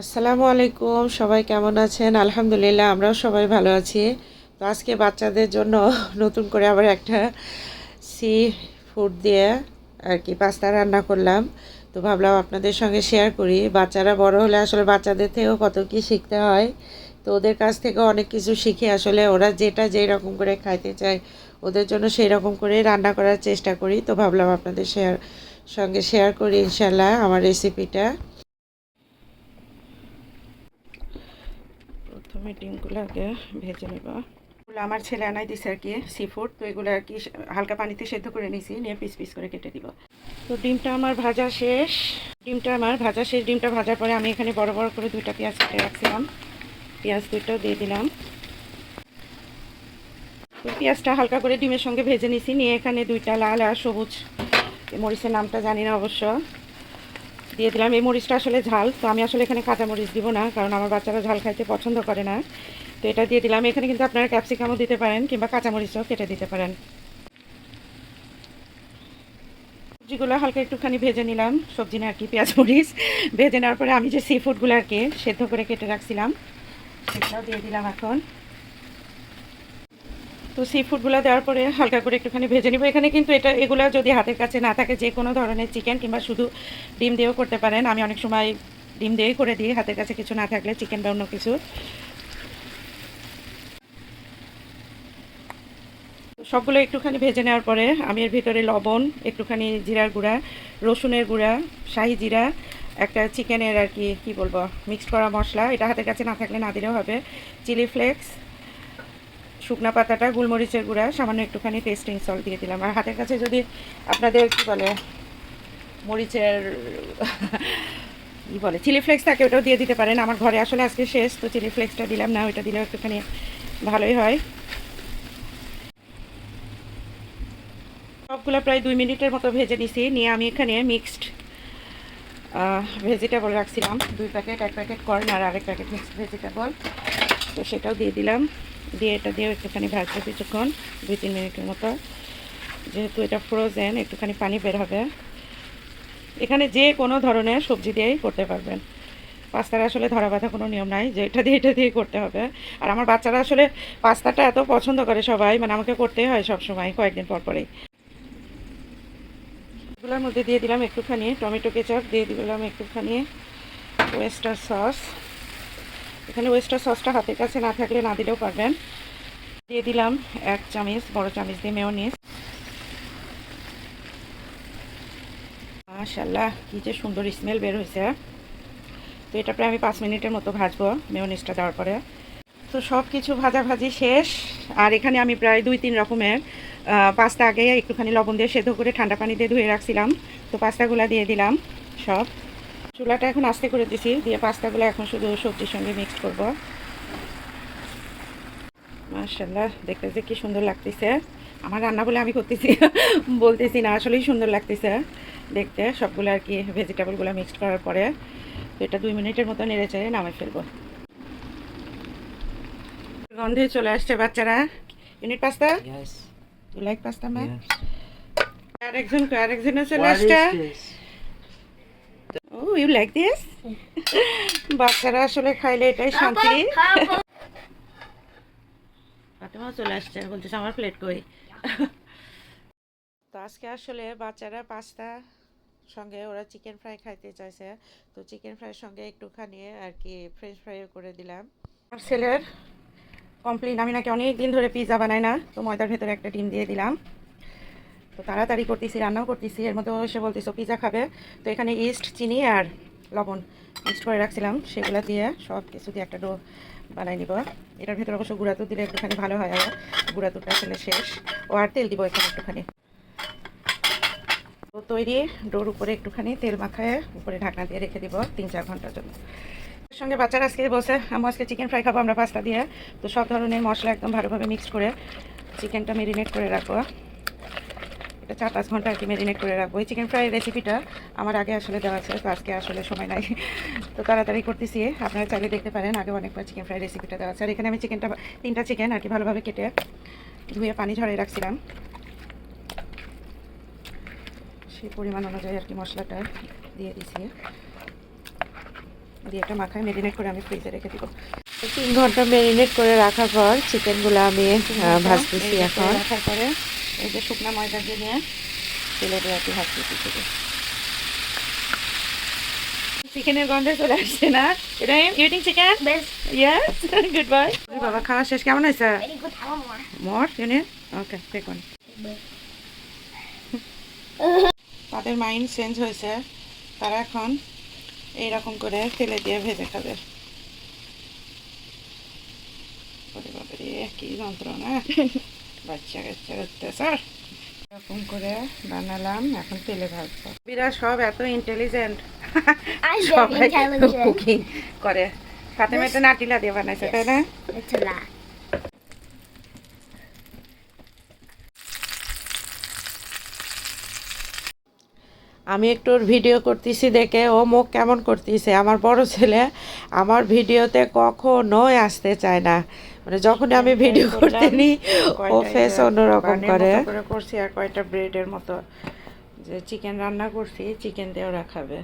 আসসালামু আলাইকুম, সবাই কেমন আছেন? আলহামদুলিল্লাহ, আমরাও সবাই ভালো আছি। তো আজকে বাচ্চাদের জন্য নতুন করে আবার একটা সি ফুড দিয়ে আর কি পাস্তা রান্না করলাম। তো ভাবলাম আপনাদের সঙ্গে শেয়ার করি। বাচ্চারা বড় হলে আসলে বাচ্চাদের থেকেও কত কি শিখতে হয়। তো ওদের কাছ থেকে অনেক কিছু শিখে আসলে ওরা যেটা যেই রকম করে খাইতে চায়, ওদের জন্য সেই রকম করে রান্না করার চেষ্টা করি। তো ভাবলাম আপনাদের শেয়ার সঙ্গে শেয়ার করি ইনশাল্লাহ আমার রেসিপিটা প্রথমে ডিমগুলো আগে ভেজে নেব। আমার ছেলে আনাই দিছে আর কি সি ফুড তো এগুলো আর কি হালকা পানিতে সেদ্ধ করে নিয়েছি নিয়ে পিস পিস করে কেটে দিব। তো ডিমটা আমার ভাজা শেষ। ডিমটা আমার ভাজা শেষ। ডিমটা ভাজার পরে আমি এখানে বড় বড় করে দুইটা পেঁয়াজ কেটে রাখছিলাম। পেঁয়াজ দুইটাও দিয়ে দিলাম। তো পেঁয়াজটা হালকা করে ডিমের সঙ্গে ভেজে নিছি। নিয়ে এখানে দুইটা লাল আর সবুজ মরিচের নামটা জানি না অবশ্য। দিয়ে দিলাম। এই মরিচটা আসলে ঝাল, তো আমি আসলে এখানে কাঁচা মরিচ দিব না, কারণ আমার বাচ্চারা ঝাল খাইতে পছন্দ করে না। তো এটা দিয়ে দিলাম। এখানে কিন্তু আপনারা ক্যাপসিকামও দিতে পারেন, কিংবা কাঁচা মরিচও কেটে দিতে পারেন। সবজিগুলো হালকা একটুখানি ভেজে নিলাম, সবজি না আর কি, পেঁয়াজ, মরিচ। ভেজে নেওয়ার পরে আমি যে সি ফুডগুলো আর কি সেদ্ধ করে কেটে রাখছিলাম সেটাও দিয়ে দিলাম এখন। তো সি ফুডগুলো দেওয়ার পরে হালকা করে একটুখানি ভেজে নিব। এখানে কিন্তু এটা, এগুলো যদি হাতের কাছে না থাকে, যে কোনো ধরনের চিকেন কিংবা শুধু ডিম দিয়েও করতে পারেন। আমি অনেক সময় ডিম দিয়েই করে দিই, হাতের কাছে কিছু না থাকলে চিকেন বা অন্য কিছু। সবগুলো একটুখানি ভেজে নেওয়ার পরে আমি এর ভিতরে লবণ, একটুখানি জিরার গুঁড়া, রসুনের গুঁড়া, শাহি জিরা, একটা চিকেনের আর কি, কী বলব মিক্স করা মশলা। এটা হাতের কাছে না থাকলে না দিলেও হবে। চিলি ফ্লেক্স শুকনা পাতাটা, গোলমরিচের গুঁড়া, সামান্য একটুখানি টেস্টিং সল্ট দিয়ে দিলাম। আর হাতের কাছে যদি আপনাদের, কী বলে, মরিচের কী বলে চিলি ফ্লেক্স থাকে, ওটাও দিয়ে দিতে পারেন। আমার ঘরে আসলে আজকে শেষ, তো চিলি ফ্লেক্সটা দিলাম না, ওইটা দিলেও একটুখানি ভালোই হয়। সবগুলো প্রায় দুই মিনিটের মতো ভেজে নিছি। নিয়ে আমি এখানে মিক্সড ভেজিটেবল রাখছিলাম। দুই প্যাকেট এক প্যাকেট কর্ন আর আরেক প্যাকেট মিক্সড ভেজিটেবল তো সেটাও দিয়ে দিলাম। দিয়ে এটা দিয়ে একটুখানি ভাজবো কিছুক্ষণ, দুই, তিন মিনিটের মতো। যেহেতু এটা ফ্রোজেন একটুখানি পানি বের হবে। এখানে যে কোনো ধরনের সবজি দিয়েই করতে পারবেন। পাস্তার আসলে ধরা বাঁধা কোনো নিয়ম নাই যে এটা দিয়ে এটা দিয়ে করতে হবে। আর আমার বাচ্চারা আসলে পাস্তাটা এত পছন্দ করে সবাই মানে আমাকে করতেই হয় সব সময় কয়েকদিন পর পরেই। এগুলোর মধ্যে দিয়ে দিলাম একটুখানি টমেটো কেচাপ, দিয়ে দিলাম একটুখানি ওয়েস্টার সস এখানে ওয়েস্টার সসটা হাতের কাছে না থাকলে না দিলেও পারবেন। দিয়ে দিলাম এক চামচ, বড় চামচ দিয়ে মেয়নিস মাশাল্লাহ কী যে সুন্দর স্মেল বের হয়েছে। তো এটা প্রায় আমি পাঁচ মিনিটের মতো ভাজবো মেয়নিসটা দেওয়ার পরে। তো সব কিছু ভাজাভাজি শেষ। আর এখানে আমি প্রায় দুই তিন রকমের পাস্তা আগে একটুখানি লবণ দিয়ে সেদ্ধ করে ঠান্ডা পানি দিয়ে ধুয়ে রাখছিলাম। তো পাস্তাগুলো দিয়ে দিলাম সব। চুলাটা এখন আস্তে করে দিছি দিয়ে পাস্তাগুলো এখন শুধু সবজির সঙ্গে মিক্স করব। মার্শাল্লাহ দেখতে যে কি সুন্দর লাগতেছে। আমার রান্না বলে আমি করতেছি বলতেছি না আসলেই সুন্দর লাগতেছে। দেখতে সবগুলো আর কি ভেজিটেবলগুলো মিক্সড করার পরে তো এটা দুই মিনিটের মতো নেড়ে চেড়ে নামে ফেলব। গন্ধে চলে আসছে বাচ্চারা। Unit pasta. You like pasta ma'am Yes. আরেকজন আরেকজনে চলে আসছে। ইউ লাইক দিস বাচ্চারা আসলে খাইলে এটাই শান্তি। ফাতেমাও চলে আসছে বলতেছে আমার প্লেট কই? তো আজকে আসলে বাচ্চারা পাস্তা সঙ্গে ওরা চিকেন ফ্রাই খাইতে চাইছে। তো চিকেন ফ্রাইয়ের সঙ্গে একটুখানি আর কি ফ্রেঞ্চ ফ্রাইও করে দিলাম। আমার ছেলের কমপ্লেন আমি নাকি অনেক দিন ধরে পিৎজা বানাই না তো ময়দার ভেতরে একটা ডিম দিয়ে দিলাম। তো তাড়াতাড়ি করতেছি, রান্নাও করতেছি। এর মধ্যে এসে বলতেছো পিৎজা খাবে? তো এখানে ইস্ট চিনি আর লবণ মিক্সড করে রাখছিলাম। সেগুলো দিয়ে সব কিছু দিয়ে একটা ডো বানাই নিব। এটার ভেতরে অবশ্য গুঁড়া দুধ দিলে একটুখানি ভালো হয় আর গুঁড়া দুধটা আসলে শেষ। ও আর তেল দিব এখানে একটুখানি। তো তৈরি ডোর উপরে একটুখানি তেল মাখায় উপরে ঢাকনা দিয়ে রেখে দিব তিন চার ঘণ্টার জন্য। সঙ্গে বাচ্চারা আজকে বসে আমি আজকে চিকেন ফ্রাই খাব আমরা পাস্তা দিয়ে। তো সব ধরনের মশলা একদম ভালোভাবে মিক্স করে চিকেনটা মেরিনেট করে রাখব। এটা চার পাঁচ ঘণ্টা আর কি মেরিনেট করে রাখব। এই চিকেন ফ্রাই রেসিপিটা আমার আগে আসলে দেওয়া আছে তো আজকে আসলে সময় নাই। তো তাড়াতাড়ি করতেছি। আপনারা চাইলে দেখতে পারেন আগে অনেকবার চিকেন ফ্রাই রেসিপিটা দেওয়া আছে। আর এখানে আমি চিকেনটা তিনটা চিকেন আর কি ভালোভাবে কেটে ধুয়ে পানি ঝরিয়ে রাখছিলাম। সেই পরিমাণ অনুযায়ী আর কি মশলাটা দিয়ে দিছি। দিয়ে একটা মাখায় মেরিনেট করে আমি ফ্রিজে রেখে দিব। তিন ঘণ্টা মেরিনেট করে রাখার পর চিকেনগুলো আমি ভাজতেছি এখন। রাখার পরে এই যে শুকনো ময়দা দিয়ে নিয়ে তেলে একটু ভাজতেছি শুধু চিকেনের গন্ধে চলে আসছে না? এটা eating chicken. Yes good bye বাবা খাওয়া শেষ কেমন হয়েছে. মোর ওকে ওয়ান তাদের মাইন্ড চেঞ্জ হয়েছে। তারা এখন এইরকম করে তেলে দিয়ে ভেজে খাবে। কি যন্ত্রণা। বাচ্চা কাচ্চা এরকম করে বানালাম এখন তেলে ভাজবো। বিরা সব এত ইন্টেলিজেন্ট সবাই কুকিং করে। ফাতেমা একটা নাটিলা দিয়ে বানাইছে তাই না. আমি একটু ওর ভিডিও করতেছি দেখে ও মুখ কেমন করতেছে? আমার বড় ছেলে আমার ভিডিওতে কখনোই আসতে চায় না। মানে যখন আমি ভিডিও করতে নি ও ফেস অন্যরকম করে। করছি আর কয়টা ব্রেডের মতো। যে চিকেন রান্না করছি চিকেন দিয়ে ওরা খাবে